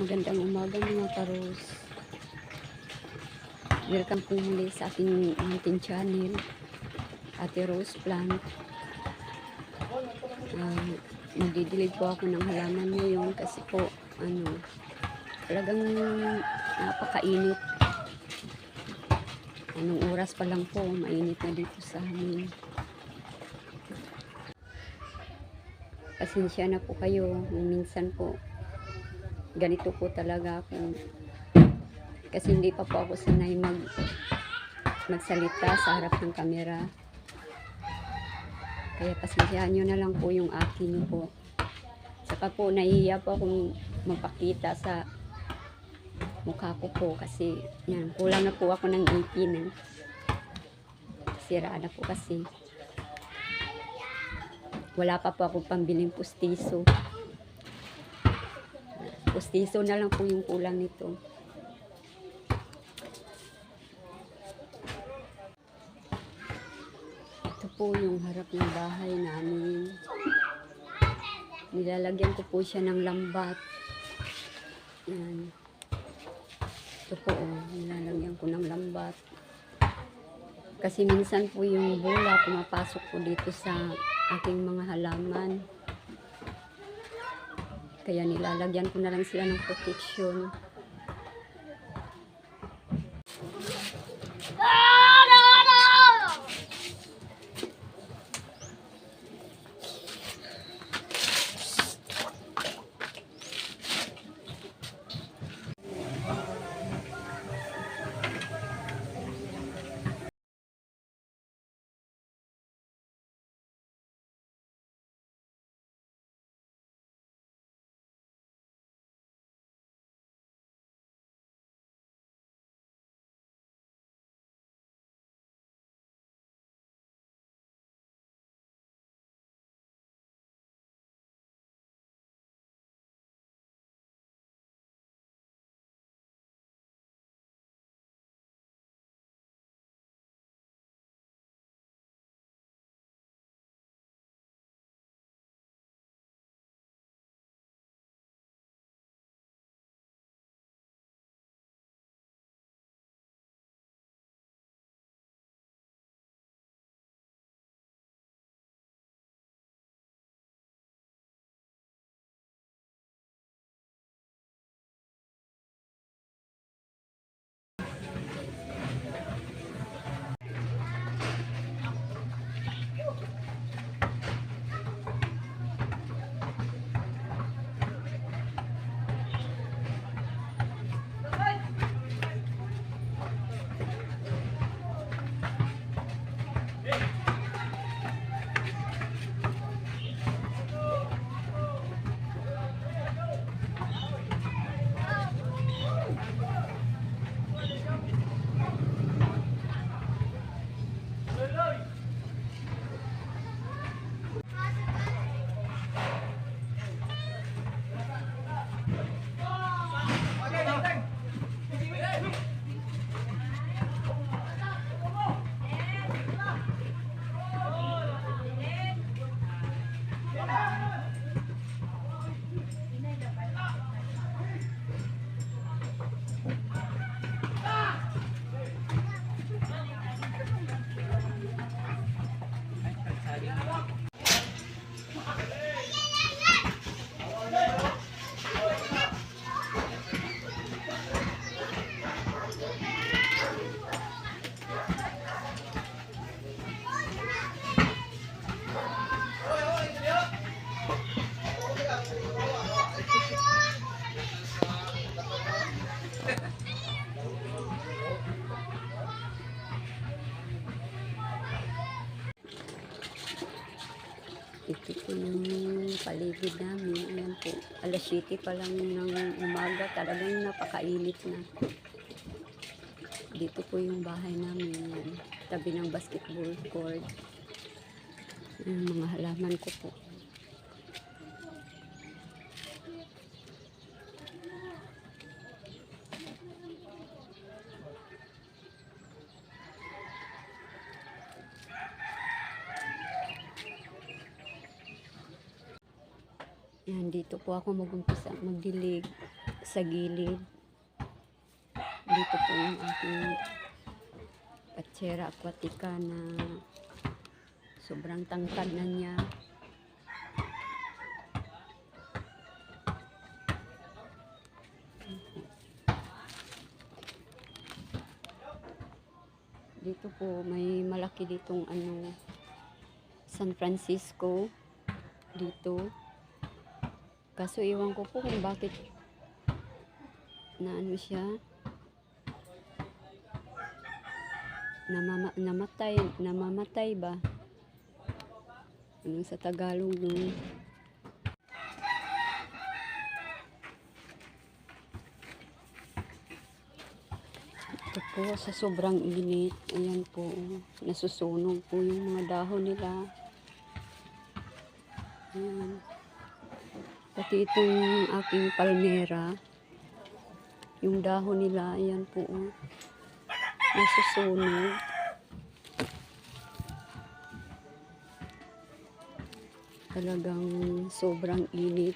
Magandang umaga mga karos. Welcome po muli sa ating mountain channel. Ate Rose Plant. Uh, magdidilig po ako ng halaman ngayon kasi po ano talagang napakainit. Anong oras pa lang po, mainit na dito sa amin. Pasensya na po kayo. Minsan po, ganito po talaga ako. Kasi hindi pa po ako sanay mag magsalita sa harap ng kamera. Kaya pasensyahan nyo na lang po yung akin po. Saka po, nahihiya po akong magpakita sa mukha ko po kasi yan, kulang na po ako ng ipin. Eh. Sira na po kasi. Wala pa po akong pambiling pustiso. Pustiso na lang po yung kulang nito. Ito po yung harap ng bahay namin. Nilalagyan ko po siya ng lambat. Yan. Ito po, oh, nilalagyan ko ng lambat. Kasi minsan po yung bula pumapasok po dito sa aking mga halaman. Kaya nilalagyan ko na lang sila ng protection. Alas 7 pa lang ng umaga. Talagang napakainit na. Dito po yung bahay namin. Tabi ng basketball court. Yung mga halaman ko po. Yan, dito po ako mag-umpisa magdilig. sa gilid. Dito po yung aking Pachera aquatica na sobrang tangkad na niya. Dito po may malaki ditong ano San Francisco dito. Kaso iwan ko po kung bakit na ano siya namama, namatay namamatay ba? Ano sa Tagalog no ito po sa sobrang init ayan po nasusunog po yung mga dahon nila. Ayan pati itong aking palmera yung dahon nila ayan po oh. nasusunog. Talagang sobrang init.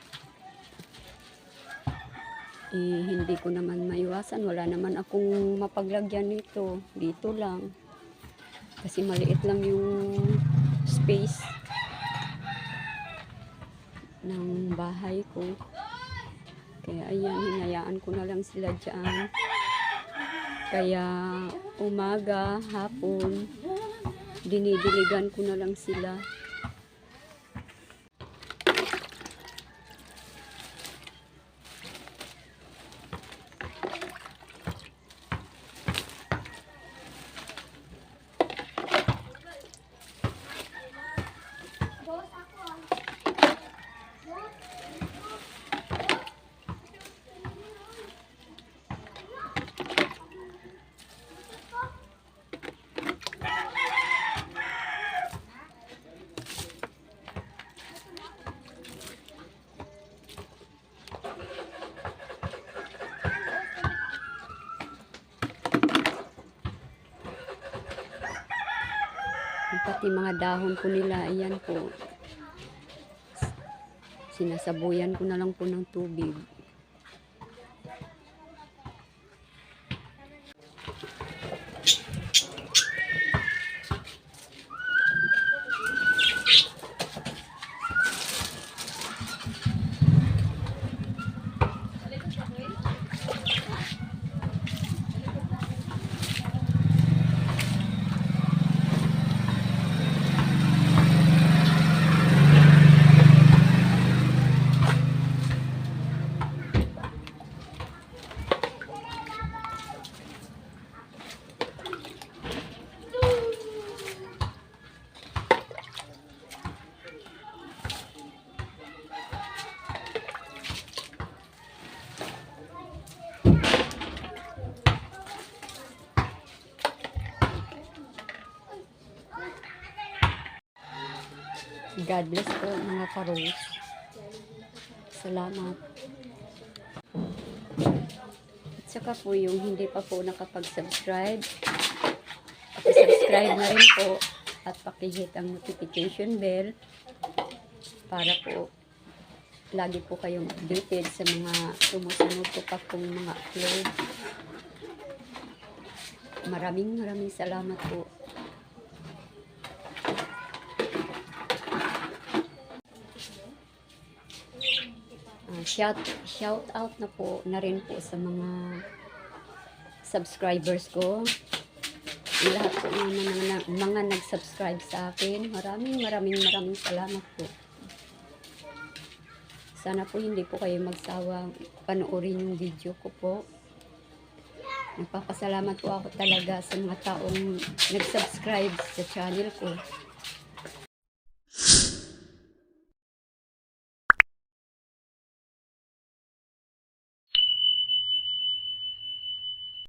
Eh, hindi ko naman maiwasan. Wala naman akong mapaglagyan nito. Dito lang. Kasi maliit lang yung space ng bahay ko. Kaya ayan hinayaan ko na lang sila dyan. Kaya umaga, hapon dinidiligan ko na lang sila pati mga dahon ko nila. Ayan po. Sinasabuyan ko na lang po ng tubig God bless po mga karos. Salamat. At saka po yung hindi pa po nakapag-subscribe subscribe na rin po at pakihit ang notification bell para po lagi po kayong updated sa mga sumusunod po pa pong mga upload. Maraming maraming salamat po Ah, shout shout out na po na rin po sa mga subscribers ko. Lahat po ng mga, mga, mga nag-subscribe sa akin. Maraming maraming maraming salamat po. Sana po hindi po kayo magsawa panoorin yung video ko po. Nagpapasalamat po ako talaga sa mga taong nag-subscribe sa channel ko